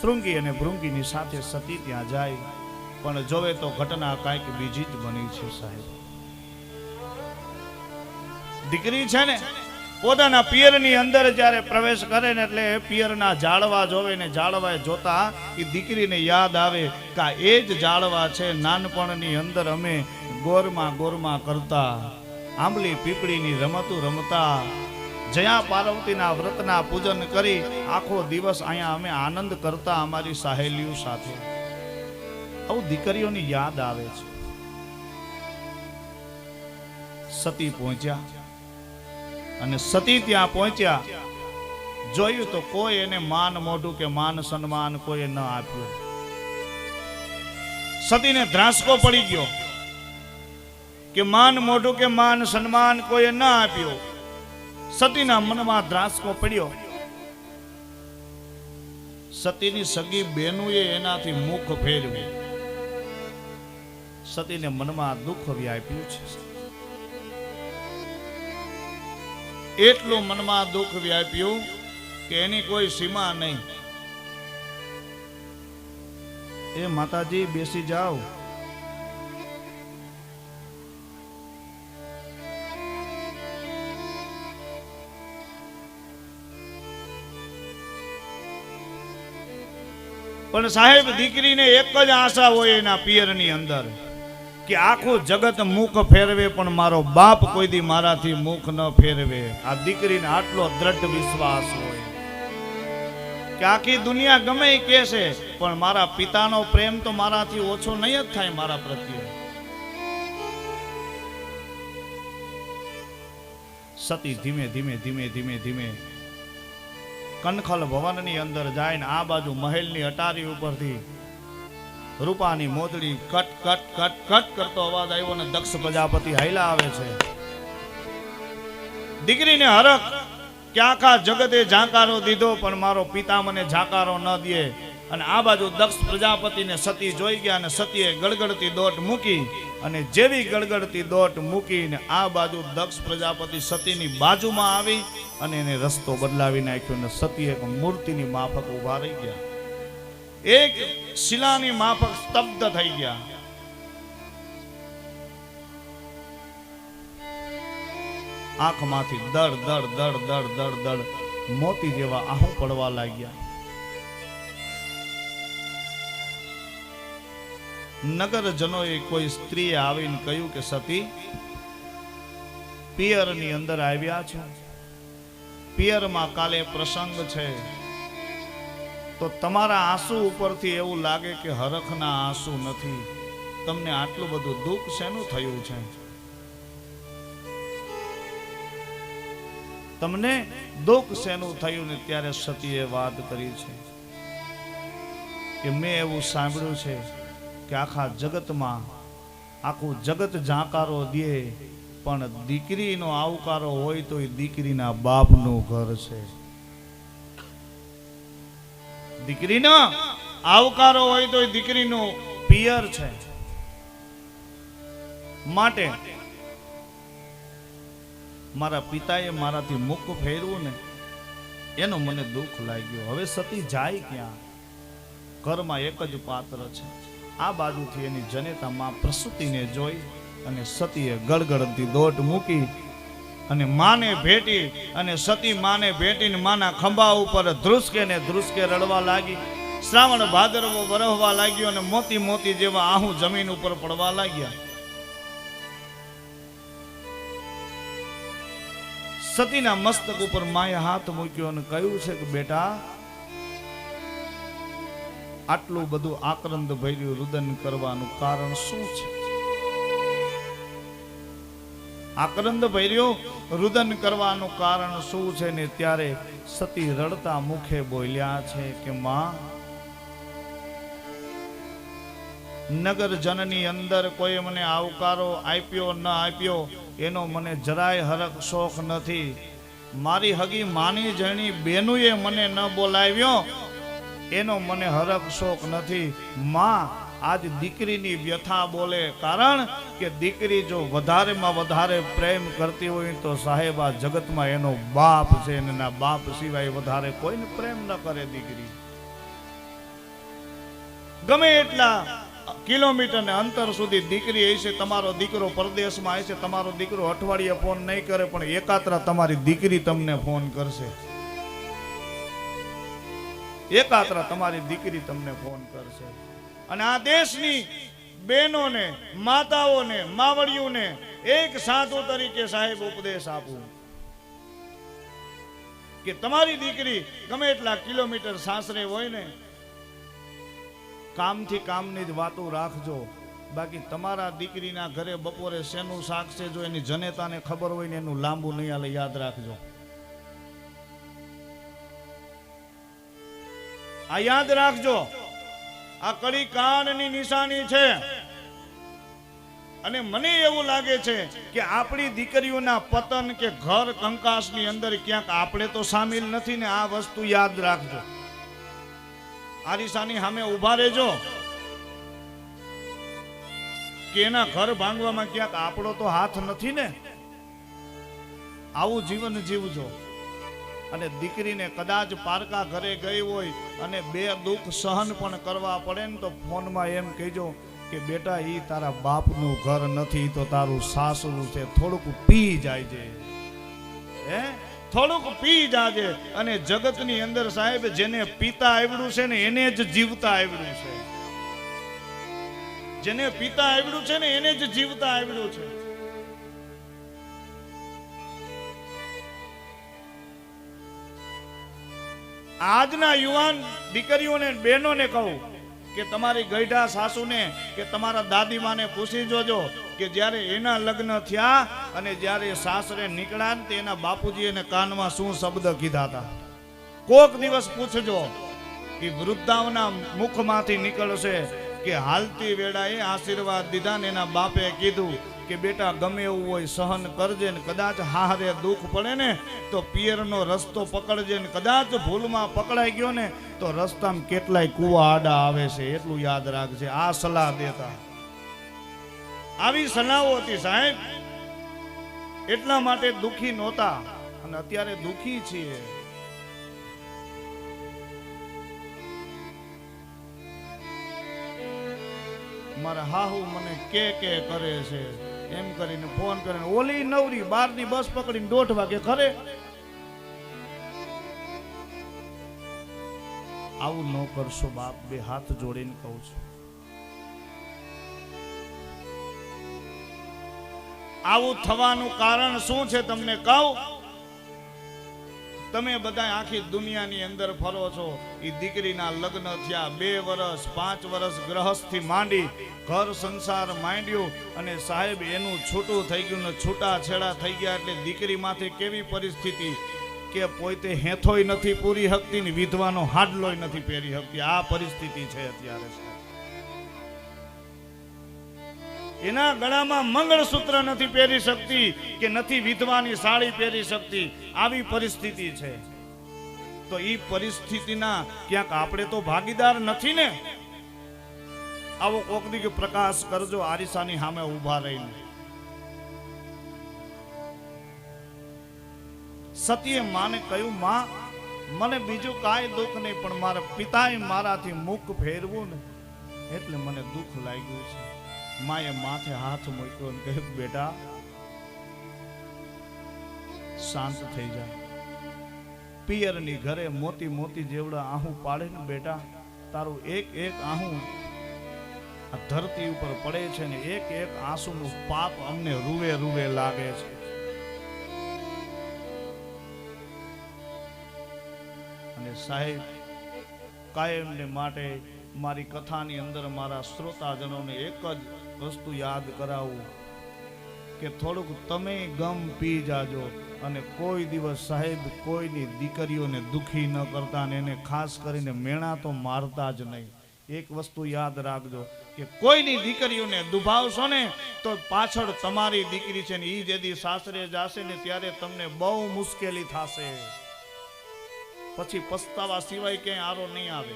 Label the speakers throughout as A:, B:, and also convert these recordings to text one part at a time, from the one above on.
A: શૃંગી અને ભૃંગીની સાથે સતી ત્યાં જાય, પણ જોવે તો ઘટના કાંઈક બીજી જ બની છે સાહેબ. દીકરી છે ને, પોતાના પિયરની અંદર જ્યારે પ્રવેશ કરે ને એટલે પિયરના જાળવા જોવે ને જાળવા જોતા એ દીકરીને યાદ આવે કે એ જ જાળવા છે, નાનપણની અંદર અમે ગોરમાં ગોરમાં કરતા, આંબલી પીપળીની રમતું રમતા જયા પાર્વતીના વ્રતના પૂજન કરી આખો દિવસ અહીંયા અમે આનંદ કરતા અમારી સહેલીઓ સાથે. આવું દીકરીઓની યાદ આવે છે. સતી પહોંચ્યા અને સતી ત્યાં પહોંચ્યા. જોયું તો કોઈ એને માન મોઢું કે માન સન્માન કોઈ ન આપ્યું. સતીને ધ્રાસકો પડી ગયો કે માન મોઢું કે માન સન્માન કોઈ ન આપ્યું. સતીના મનમાં ધ્રાસકો પડ્યો. સતીની સગી બેનુએ એનાથી મુખ ફેરવ્યું સતીને મનમાં દુઃખ વ્યાપ્યું છે. એટલું મનમાં દુઃખ વ્યાપ્યું કે એની કોઈ સીમા નહીં. એ માતાજી બેસી જાઓ. પણ સાહેબ, દીકરીને એક જ આશા હોય એના પિયરની અંદર કે આખું જગત મુખ ફેરવે, પણ મારો બાપ કોઈ દી મારાથી મુખ ન ફેરવે. આ દીકરીને આટલો દ્રઢ વિશ્વાસ હોય. કે આખી દુનિયા ગમે એ કહેશે, પણ મારા પિતાનો પ્રેમ તો મારાથી ઓછો નહીં જ થાય મારા પ્રત્યે. સતી ધીમે ધીમે ધીમે ધીમે ધીમે કનખલ ભવનની અંદર જાય ને આ બાજુ મહેલની અટારી ઉપરથી રૂપાની મોદડી કટ કટ કટ કટ કરતો અવાજ આવ્યો ને દક્ષ પ્રજાપતિ હાઈલા આવે છે. દીકરીને હરખ કે આખા જગતે ઝાંકારો દીધો, પણ મારો પિતા મને ઝાંકારો ન દે. અને આ બાજુ દક્ષ પ્રજાપતિને સતી જોઈ ગયા અને સતીએ ગળગળતી દોટ મૂકી અને જેવી ગળગળતી દોટ મૂકીને આ બાજુ દક્ષ પ્રજાપતિ સતીની બાજુમાં આવી અને એને રસ્તો બદલાવી નાખ્યો અને સતી એક મૂર્તિની માફક ઊભા રહી ગયા. એક શિલાની માફક સ્તબ્ધ થઈ ગયા. આંખમાંથી દળ દળ દળ દળ દળ દડ મોતી જેવા આહું પડવા લાગ્યા. નગરજનોએ કોઈ સ્ત્રીએ આવીને કહ્યું કે, સતી, પિયરની અંદર આવ્યા છો? પિયરમાં કાલે પ્રસંગ છે. તો તમારા આંસુ ઉપરથી એવું લાગે કે હરખના આંસુ નથી. તમને આટલું બધું દુઃખ શેનું થયું છે? તમને દુઃખ શેનું થયું ને ત્યારે સતીએ વાત કરી છે કે, મેં એવું સાંભળ્યું છે કે આખા જગતમાં આખું જગત ઝાંકારો દે, પણ દીકરીનો આવકારો હોય તો એ દીકરીના બાપનું ઘર છે. દીકરીનો આવકારો હોય તો એ દીકરીનું પિયર છે. માટે મારા પિતાએ મારાથી મુખ ફેરવું ને, એનો મને દુઃખ લાગ્યો. હવે સતી જાય ક્યાં? ઘરમાં એક જ પાત્ર છે. આ બાજુથી એની જનેતામાં પ્રસૂતિને જોઈ અને સતીએ ગળગળતી દોટ મૂકી અને માને ભેટી અને સતી માને ભેટીને માના ખંભા ઉપર ધ્રુસકે ને ધ્રુસકે રડવા લાગી. શ્રાવણ ભાદરવો વરહવા લાગ્યો અને મોતી મોતી જેવા આહુ જમીન ઉપર પડવા લાગ્યા. સતીના મસ્તક ઉપર માએ હાથ મૂક્યો અને કહ્યું છે કે, બેટા આટલું બધું આક્રંદ ભર્યું રુદન કરવાનું કારણ શું છે? આક્રંદ ભર્યું રુદન કરવાનું કારણ શું છે ને ત્યારે સતી રડતા મુખે બોલ્યા છે કે, માં, નગર જનની અંદર કોઈ મને આવકારો આપ્યો ન આપ્યો, એનો મને જરાય હરખ શોખ નથી. મારી હગી માની જણી બેનુએ મને ન બોલાવ્યો એનો મને હરખ શોખ નથી. માં, આજ દીકરીની વ્યથા બોલે કારણ કે દીકરી જો વધારેમાં વધારે પ્રેમ કરતી હોય તો સાહેબ, આ જગતમાં એનો બાપ છે એના બાપ સિવાય વધારે કોઈને પ્રેમ ન કરે દીકરી. ગમે એટલા કિલોમીટર ને અંતર સુધી દીકરી હશે, તમારો દીકરો પરદેશમાં હશે, તમારો દીકરો અઠવાડિયે ફોન નહીં કરે, પણ એકાત્ર તમારી દીકરી તમને ફોન કરશે. એકાત્રા તમારી દીકરી તમને ફોન કરશે. અને આ દેશની બહેનોને, માતાઓને, માવડીઓને એક સાધુ તરીકે સાહેબ ઉપદેશ આપું. કે તમારી દીકરી ગમે એટલા કિલોમીટર સાસરે હોય ને, કામથી કામની જ વાતો રાખજો. બાકી તમારા દીકરીના ઘરે બપોરે શેનું શાક છે જો એની જનેતાને ખબર હોય ને એનું લાંબુ નહીં યાદ રાખજો. આ યાદ રાખજો. આ કડી કાનની નિશાની છે. અને મને એવું લાગે છે કે આપણી દીકરીઓના પતન કે ઘર કંકાસની અંદર ક્યાંક આપણે તો સામેલ નથી ને આ વસ્તુ યાદ રાખજો. આરિસાની સામે ઊભા રહેજો. કે એના ઘર ભાંગવામાં ક્યાંક આપણો તો હાથ નથી ને? આવું જીવન જીવજો. અને દીકરીને કદાચ પારકા ઘરે ગઈ હોય અને બે દુઃખ સહન પણ કરવા પડે ને તો ફોનમાં એમ કહેજો કે બેટા એ તારા બાપનું ઘર નથી, તો તારું સાસરું છે, થોડુંક પી જાય છે હે? થોડુંક પી જાજે. અને જગતની અંદર સાહેબ, જેને પિતા આવડ્યું છે ને, એને જ જીવતા આવડ્યું છે. જેને પિતા આવડ્યું છે ને, એને જ જીવતા આવડ્યું છે. આજના યુવાન દીકરીઓને, બહેનોને કહું કે તમારી ગઈઢા સાસુને કે તમારા દાદીમાને પૂછી જોજો કે જ્યારે એના લગ્ન થયા અને જ્યારે સાસરે નીકળ્યા તે એના બાપુજી એને કાનમાં શું શબ્દ કીધા હતા. કોક દિવસ પૂછજો કે વૃદ્ધાઓના મુખમાંથી નીકળશે કે હાલતી વેળાએ આશીર્વાદ દીધા ને એના બાપે કીધું કે બેટા ગમે એવું હોય સહન કરજે ને કદાચ હારે દુઃખ પડે ને, તો પિયરનો રસ્તો પકડજે ને કદાચ ભૂલમાં પકડાઈ ગયો ને, તો રસ્તામાં કેટલાય કુવા આડા આવે છે, એટલું યાદ રાખજે. આ સલાહ દેતા. આવી સલાહો હતી સાહેબ. એટલા માટે દુખી નહોતા. અને અત્યારે દુખી છીએ. મારા હાહુ મને કે કે કરે છે. એમ કરીને, ફોન કરીને, ઓલી નવરી બારની બસ પકડીને દોઢ વાગે ખરે આવું ન કરશો બાપ, બે હાથ જોડીને કહું છું. આવું થવાનું કારણ શું છે તમને કહું? તમે બધા આખી દુનિયાની અંદર ફરો છો. એ દીકરીના લગ્ન થયા. બે વર્ષ પાંચ વર્ષ ગ્રહસ્થથી માંડી ઘર સંસાર માંડ્યું અને સાહેબ એનું છૂટું થઈ ગયું ને છૂટા છેડા થઈ ગયા એટલે દીકરીમાંથી કેવી પરિસ્થિતિ કે પોતે હેથોય નથી પૂરી શકતી ને વિધવાનો હાડલોય નથી પહેરી શકતી. આ પરિસ્થિતિ છે અત્યારે. એના ગળામાં મંગળસૂત્ર નથી પહેરી શકતી કે નથી વિધવાની સાડી પહેરી શકતી. આવી પરિસ્થિતિ છે. તો એ પરિસ્થિતિના ક્યાંક આપણે તો ભાગીદાર નથી ને? આવો કોક દી પ્રકાશ કરજો, આરિસાની સામે ઊભા રહીને. સતીએ માને કહ્યું, માં, મને બીજું કાંઈ દુઃખ નહીં, પણ મારા પિતાએ મારાથી મુખ ફેરવું ને. એટલે મને દુઃખ લાગ્યું છે. માએ માથે હાથ મૂક્યો અને કહ્યું બેટા શાંત થઈ જાય પિયરની ઘરે મોતી મોતી જેવડા આહું પાડે ને બેટા તારું એક એક આહું આ ધરતી ઉપર પડે છે ને એક એક આંસુનું પાપ અમને રૂવે રૂવે લાગે છે અને સાહેબ કાયમને માટે મારી કથાની અંદર મારા શ્રોતાજનોને એક જ વસ્તુ યાદ કરાવું કે થોડુંક તમે ગમ પી જાજો અને કોઈ દિવસ સાહેબ કોઈની દીકરીઓને દુઃખી ન કરતા ને એને ખાસ કરીને મેણા તો મારતા જ નહીં. એક વસ્તુ યાદ રાખજો કે કોઈની દીકરીઓને દુભાવશો ને તો પાછળ તમારી દીકરી છે ને એ જેદી સાસરે જાશે ને ત્યારે તમને બહુ મુશ્કેલી થશે. પછી પસ્તાવા સિવાય ક્યાંય આરો નહીં આવે.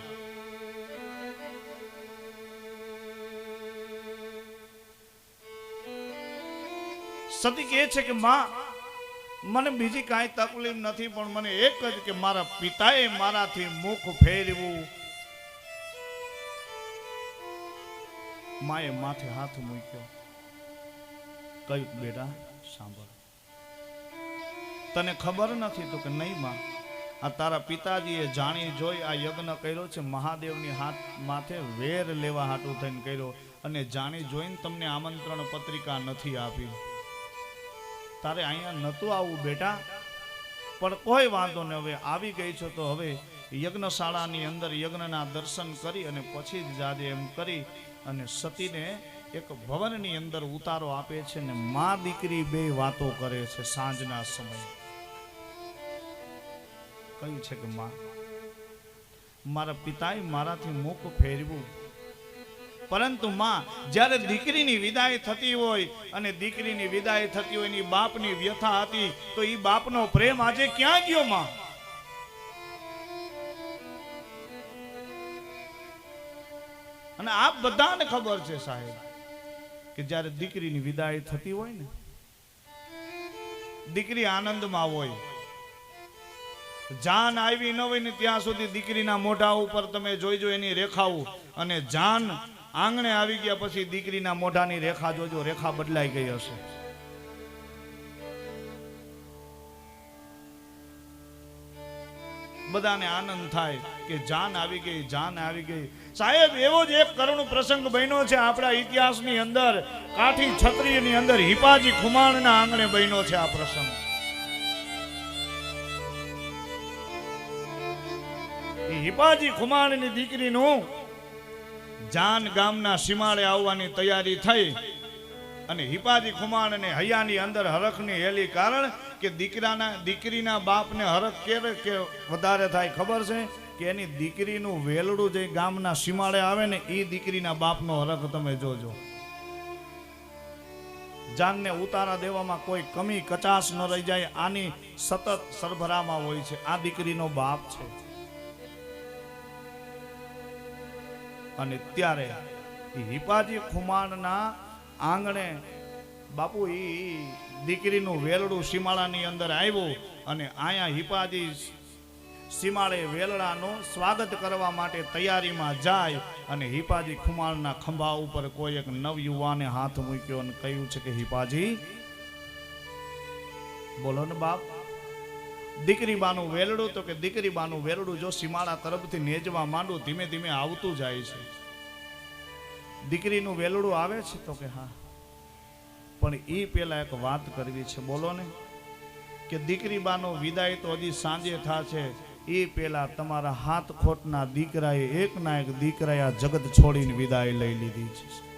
A: સતી કહે છે કે માં, મને બીજી કાંઈ તકલીફ નથી, પણ મને એક જ કે મારા પિતાએ મારાથી મુખ ફેરવું માએ માથે હાથ મૂક્યો. કહ્યું, બેટા, સાંભળ. તને ખબર નથી તો કે નહીં, માં. આ તારા પિતાજીએ જાણી જોઈ આ યજ્ઞ કર્યો છે, મહાદેવની હાથ માથે વેર લેવા હાટું થઈને કર્યો અને જાણી જોઈને તમને આમંત્રણ પત્રિકા નથી આપી. તારે અહીંયા નહોતું આવવું બેટા. પણ કોઈ વાંધો નહીં, હવે આવી ગઈ છો તો હવે યજ્ઞશાળાની અંદર યજ્ઞના દર્શન કરી અને પછી જ જાજે એમ કરી અને સતીને એક ભવનની અંદર ઉતારો આપે છે ને મા દીકરી બે વાતો કરે છે સાંજના સમયે. કહ્યું છે કે મા, મારા પિતાએ મારાથી મુખ ફેરવું પરંતુ માં, જ્યારે દીકરીની વિદાય થતી હોય અને દીકરીની વિદાય થતી હોય એની બાપની વ્યથા હતી, તો એ બાપનો પ્રેમ આજે ક્યાં ગયો માં? અને આપ બધાને ખબર છે સાહેબ કે જ્યારે દીકરીની વિદાય થતી હોય ને, દીકરી આનંદમાં હોય, જાન આવી ન હોય ને ત્યાં સુધી દીકરીના મોઢા ઉપર તમે જોઈજો એની રેખાઓ અને જાન આંગણે આવી ગયા પછી દીકરીના મોઢાની રેખા જોજો, રેખા બદલાઈ ગઈ હશે. બધાને આનંદ થાય કે જાન આવી ગઈ, જાન આવી ગઈ. સાહેબ, એવો જ એક કરુણ પ્રસંગ બન્યો છે આપણા ઇતિહાસની અંદર. કાઠી છત્રીની અંદર હિપાજી ખુમાણના આંગણે બન્યો છે આ પ્રસંગ. હિપાજી ખુમાણની દીકરીનું જાન ગામના સીમાડે આવવાની તૈયારી થઈ અને હિપાજી ખુમાણ અને હૈયાની અંદર હરખની હેલી કારણ કે દીકરાના દીકરીના બાપને હરખ કેરે કે વધારે થાય ખબર છે કે એની દીકરીનું વેલડું જે ગામના સીમાડે આવે ને એ દીકરીના બાપનો હરખ તમે જોજો. જાનને ઉતારા દેવામાં કોઈ કમી કચાશ ન રહી જાય, આની સતત સરભરામાં હોય છે. આ દીકરીનો બાપ છે. અને ત્યારે હિપાજી ખુમાણના આંગણે બાપુ, એ દીકરીનું વેલડું સીમાડાની અંદર આવ્યું અને અહીંયા હિપાજી સીમાડે વેલડાનું સ્વાગત કરવા માટે તૈયારીમાં જાય અને હિપાજી ખુમાણના ખંભા ઉપર કોઈ એક નવ યુવાને હાથ મૂક્યો અને કહ્યું છે કે, હિપાજી, બોલો ને બાપ. દીકરી બાનું વેલડું તો કે દીકરી બાનું વેલડું જો સીમાડા તરફથી નેજવા માંડું, ધીમે ધીમે આવતું જાય છે. દીકરીનું વેલડું આવે છે તો કે હા. પણ એ પેલા એક વાત કરવી છે, બોલો ને. કે દીકરી બાનો વિદાય તો હજી સાંજે છે એ પેલા તમારા હાથ ખોટના દીકરાએ એક ના એક દીકરાએ આ જગત છોડીને વિદાય લઈ લીધી છે.